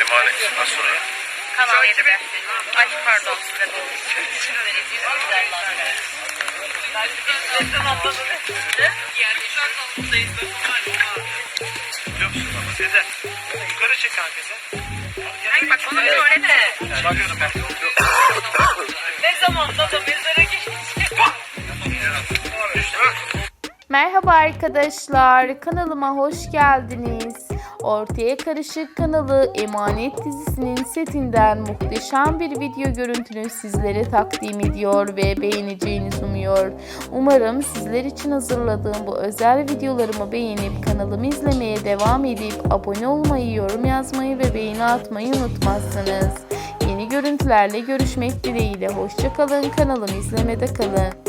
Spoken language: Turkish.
Emanet nasıl sonra? Kanal 7'de. Ay pardon size doğru. Biliyor musun ama Sezen? Yukarı çek kanka sen. Ay bak bana bir öyle de. Bakıyorum ben. Ne zaman da mezara geçti. Merhaba arkadaşlar, kanalıma hoş geldiniz. Ortaya Karışık kanalı Emanet dizisinin setinden muhteşem bir video görüntünü sizlere takdim ediyor ve beğeneceğinizi umuyor. Umarım sizler için hazırladığım bu özel videolarımı beğenip kanalımı izlemeye devam edip abone olmayı, yorum yazmayı ve beğeni atmayı unutmazsınız. Yeni görüntülerle görüşmek dileğiyle. Hoşçakalın, kanalımı izlemede kalın.